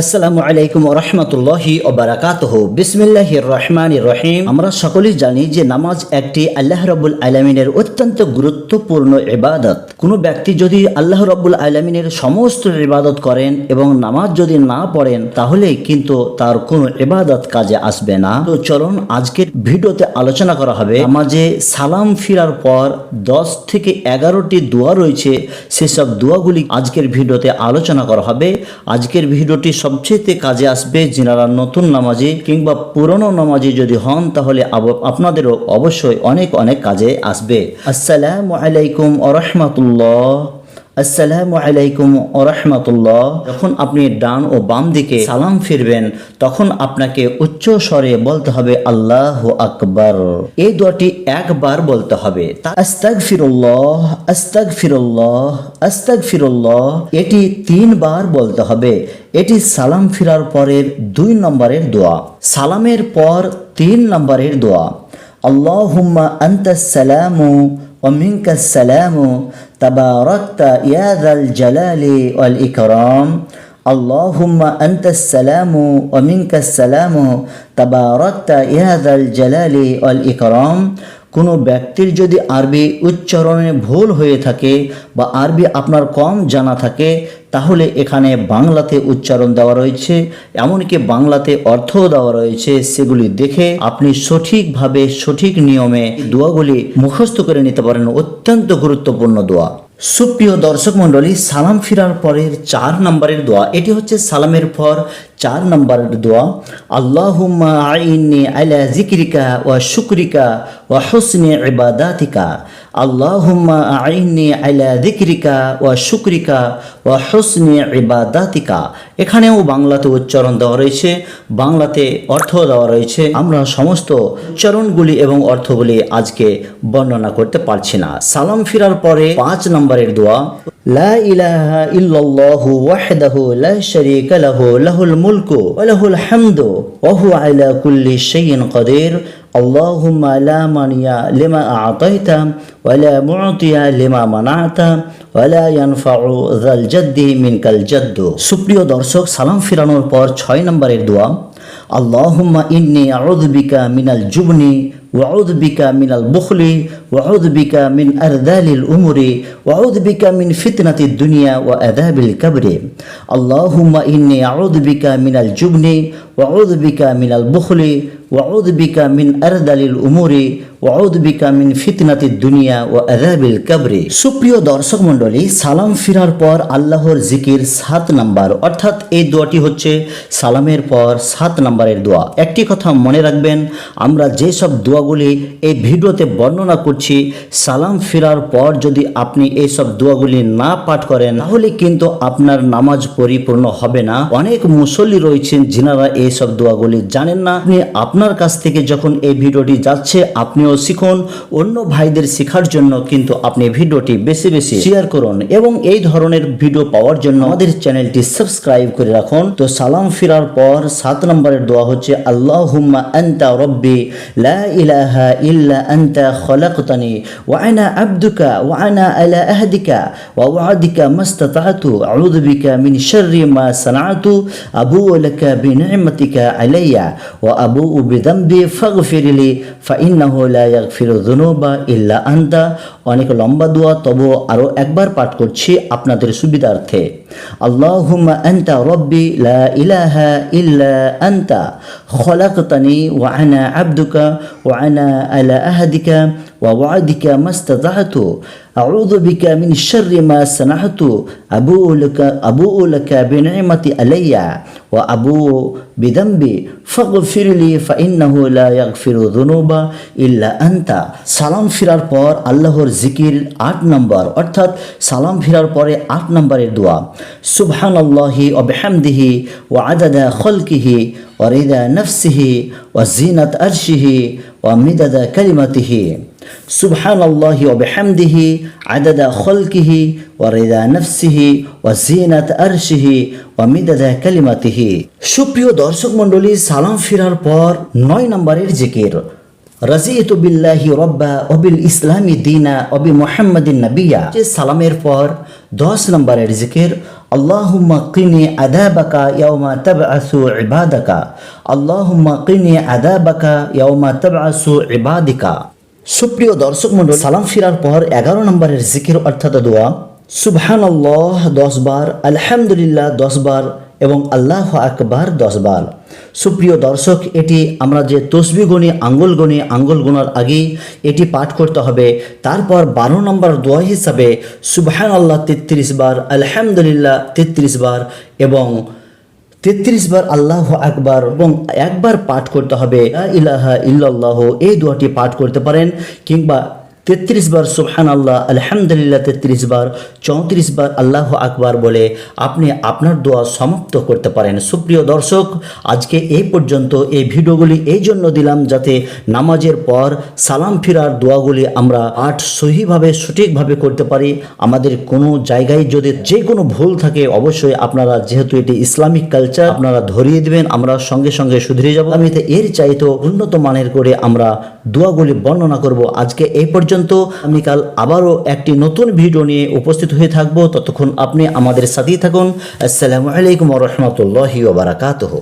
আসসালামু আলাইকুম রহমতুল্লাহি ওবারাকাতহ বিসমিল্লাহ রহমান রহিম। আমরা সকলেই জানি যে নামাজ একটি আল্লাহ রব্বুল আলমিনের অত্যন্ত গুরুত্বপূর্ণ ইবাদত। কোনো ব্যক্তি যদি আল্লাহ রব্বুল আলমিনের সমস্ত ইবাদত করেন এবং নামাজ যদি না পড়েন, তাহলে কিন্তু তার কোনো ইবাদত কাজে আসবে না। তো চলুন আজকের ভিডিওতে আলোচনা করা হবে। নামাজে সালাম ফিরার পর দশ থেকে এগারোটি দোয়া রয়েছে। সেসব দোয়াগুলি আজকের ভিডিওতে আলোচনা করা হবে। আজকের ভিডিওটি সবচেয়ে কাজে আসবে যিনারা নতুন নামাজি কিংবা পুরনো নামাজি যদি হন, তাহলে আপনাদেরও অবশ্যই অনেক অনেক কাজে আসবে। আসসালামু আলাইকুম আরহামাতুল্লাহ আসসালামু আলাইকুম ওরহমতুল্লাহ যখন আপনি ডান ও বাম দিকে সালাম ফিরবেন, তখন আপনাকে উচ্চ স্বরে বলতে হবে, আল্লাহ আকবার। এই দোয়াটি একবার বলতে হবে আস্তাক ফিরুল্লাহ আস্তাক ফিরুল্লাহ আস্তাক ফিরুল্লাহ এটি তিনবার বলতে হবে এটি সালাম ফিরার পরের দুই নম্বরের দোয়া সালামের পর তিন নম্বরের দোয়া আল্লাহুম্মা আন্তাস সালামু ومنك السلام تباركت يا ذا الجلال والإكرام اللهم أنت السلام ومنك السلام تباركت يا ذا الجلال والإكرام কোনো ব্যক্তির যদি আরবি উচ্চারণে ভুল হয়ে থাকে বা আরবি আপনার কম জানা থাকে, তাহলে এখানে বাংলাতে উচ্চারণ দেওয়া রয়েছে। এমনকি বাংলাতে অর্থও দেওয়া রয়েছে। সেগুলি দেখে আপনি সঠিকভাবে সঠিক নিয়মে দোয়াগুলি মুখস্থ করে নিতে পারেন। অত্যন্ত গুরুত্বপূর্ণ দোয়া। সুপ্রিয় দর্শক মণ্ডলী, সালাম ফিরার পরের চার নম্বরের দোয়া, এটি হচ্ছে সালামের পর চার নম্বরের দোয়া। আল্লাহুম্মা আইনি আলা জিক্রিকা ওয়া শুকরিকা ওয়া হুসনি ইবাদাতিকা। আল্লাহুম্মা আইনি আলা জিক্রিকা ওয়া শুকরিকা ওয়া হুসনি ইবাদাতিকা। এখানেও বাংলাতে উচ্চারণ দেওয়া রয়েছে, বাংলাতে অর্থ দেওয়া রয়েছে। আমরা সমস্ত উচ্চারণগুলি এবং অর্থগুলি আজকে বর্ণনা করতে পারছি না। সালাম ফিরার পরে পাঁচ নম্বরের দোয়া। লা ইলাহা ইল্লাল্লাহু ওয়াহদাহু লা শারীকা লাহু, লাহুল মুলকু ওয়া লাহুল হামদু ওয়া হুয়া আলা কুল্লি শাইইন কাদির। اللهم لا مانع لما أعطيت ولا معطي لما منعت ওয়ালা ইয়ানফাউ যাল জাদ্দি মিনকাল জাদ্দু সুপ্রিয় দর্শক, সালাম ফিরানোর পর ছয় নম্বরের দোয়া। اللهم إني أعوذ بك من الجبن وأعوذ بك من البخل وأعوذ بك من أرذال الأمور وأعوذ بك من فتنة الدنيا وعذاب القبر اللهم إني أعوذ بك من الجبن وأعوذ بك من البخل وأعوذ بك من أرذل الأمور ওয়াউদ্বিকামিন ফিতনাতি দুনিয়া ও আজাবিল কাবরে। সুপ্রিয় দর্শক মণ্ডলী, সালাম ফিরার পর আল্লাহর জিকির সাত নাম্বার। অর্থাৎ এই দোয়াটি হচ্ছে সালামের পর সাত নাম্বারের দোয়া। একটি কথা মনে রাখবেন, আমরা যেসব দোয়াগুলি এই ভিডিওতে বর্ণনা করছি, সালাম ফিরার পর যদি আপনি এইসব দোয়াগুলি না পাঠ করেন, তাহলে কিন্তু আপনার নামাজ পরিপূর্ণ হবে না। অনেক মুসল্লি রয়েছেন, যিনারা এইসব দোয়াগুলি জানেন না। আপনি আপনার কাছ থেকে যখন এই ভিডিওটি যাচ্ছে, আপনিও শিখুন অন্য ভাইদের শেখার জন্য কিন্তু আপনি ভিডিওটি বেশি বেশি শেয়ার করুন এবং এই ধরনের ভিডিও পাওয়ার জন্য আমাদের চ্যানেলটি সাবস্ক্রাইব করে রাখুন। তো সালাম ফিরার পর সাত নম্বরের দোয়া হচ্ছে আল্লাহ হুম্মা আন্তা রব্বি, লা ইলাহা ইল্লা আন্তা খলাকতানি, ওয়া আনা আবদুকা, ওয়া আনা আলা আহদিকা, ওয়া ওয়াদিকা মাস্তাতাতু, আউযু বিকা মিন শাররি মা সানাতু, আবু লাকা বিনি'মাতিকা আলাইয়া, ওয়া আবু বিযামবি ফাগফিরলি ফাইন্নাহু লা ইয়াগফিরু যুনুবা ইল্লা আন্তা। অনেক লম্বা দোয়া, তবুও আরও একবার পাঠ করছি আপনাদের সুবিধার্থে। আল্লাহুম্মা আনতা রব্বি লা ইলাহা ইল্লা আনতা খলাকতানি ওয়া আনা আবদুকা ওয়া আনা আলা আহদিকা ওয়া ওয়াদিকা মাস্তাতাতু أعوذ بك من شر ما صنعت أبوء لك أبوء لك بنعمتي علي وأبوء بذنبي فاغفر لي فإنه لا يغفر الذنوب إلا أنت সালাম ফিরার পর আল্লাহর জিকির আট নম্বর অর্থাৎ সালাম ফিরার পরে আট নম্বরের দোয়া সুবহান আল্লাহি অবহামদিহি ও আদাদা খলকিহি ও রিদা নফসিহি ও জিনাত আরশিহি ও মিদাদা কালিমাতিহি سبحان الله وبحمده عدد خلقه ورضا نفسه وزينة أرشه ومدد كلمته সুপ্রিয় দর্শক মণ্ডলী সালাম ফিরার পর নয় নম্বরের জিকির রাজিয়তু বিল্লাহি রব্বা অবিল ইসলামী দিনা অবি মোহাম্মদিন নবিয়া। যে সালামের পর দশ নম্বরের জিকির, আল্লাহুম্মা কিনি আদাবাকা ইয়াউমা তাবআসু ইবাদাকা। আল্লাহুম্মা কিনি আদাবাকা ইয়াউমা তাবআসু ইবাদিকা। সুপ্রিয় দর্শক মণ্ডল, সালাম ফিরার পর এগারো নম্বরের জিকির অর্থাৎ দোয়া। সুবহান আল্লাহ দশ বার, আলহামদুলিল্লাহ, দশ বার এবং আল্লাহ আকবার দশ বার সুপ্রিয় দর্শক, এটি আমরা যে তসবি গণি, আঙ্গুল গণি, আঙ্গুল গোনার আগেই এটি পাঠ করতে হবে। তারপর বারো নম্বর দোয়া হিসাবে সুবহান আল্লাহ তেত্রিশ বার, আলহামদুলিল্লাহ তেত্রিশ বার এবং তেত্রিশ বার আল্লাহ আকবার এবং একবার পাঠ করতে হবে। ইলাহা ইল্লাল্লাহ, এই দোয়াটি পাঠ করতে পারেন কিংবা তেত্রিশ বার সুবহান আল্লাহ আলহামদুলিল্লাহ তেত্রিশ বার, চৌত্রিশ বার আল্লাহ আকবার বলে আপনি আপনার দোয়া সমাপ্ত করতে পারেন। সুপ্রিয় দর্শক, আজকে এই পর্যন্ত এই ভিডিওগুলি এই জন্য দিলাম যাতে নামাজের পর সালাম ফিরার দোয়াগুলি আমরা আট সহিভাবে সঠিকভাবে করতে পারি। আমাদের কোনো জায়গায় যদি যে কোনো ভুল থাকে, অবশ্যই আপনারা যেহেতু এটি ইসলামিক কালচার, আপনারা ধরিয়ে দিবেন, আমরা সঙ্গে সঙ্গে শুধরে যাব। আমি এর চাইতেও উন্নত মানের করে আমরা দোয়াগুলি বর্ণনা করব। আজকে এই পর্যন্ত আমি কাল আবারও একটি নতুন ভিডিও নিয়ে উপস্থিত হয়ে থাকব। ততক্ষণ আপনি আমাদের সাথেই থাকুন। আসসালামু আলাইকুম রহমতুল্লাহি ওবরাকাতহ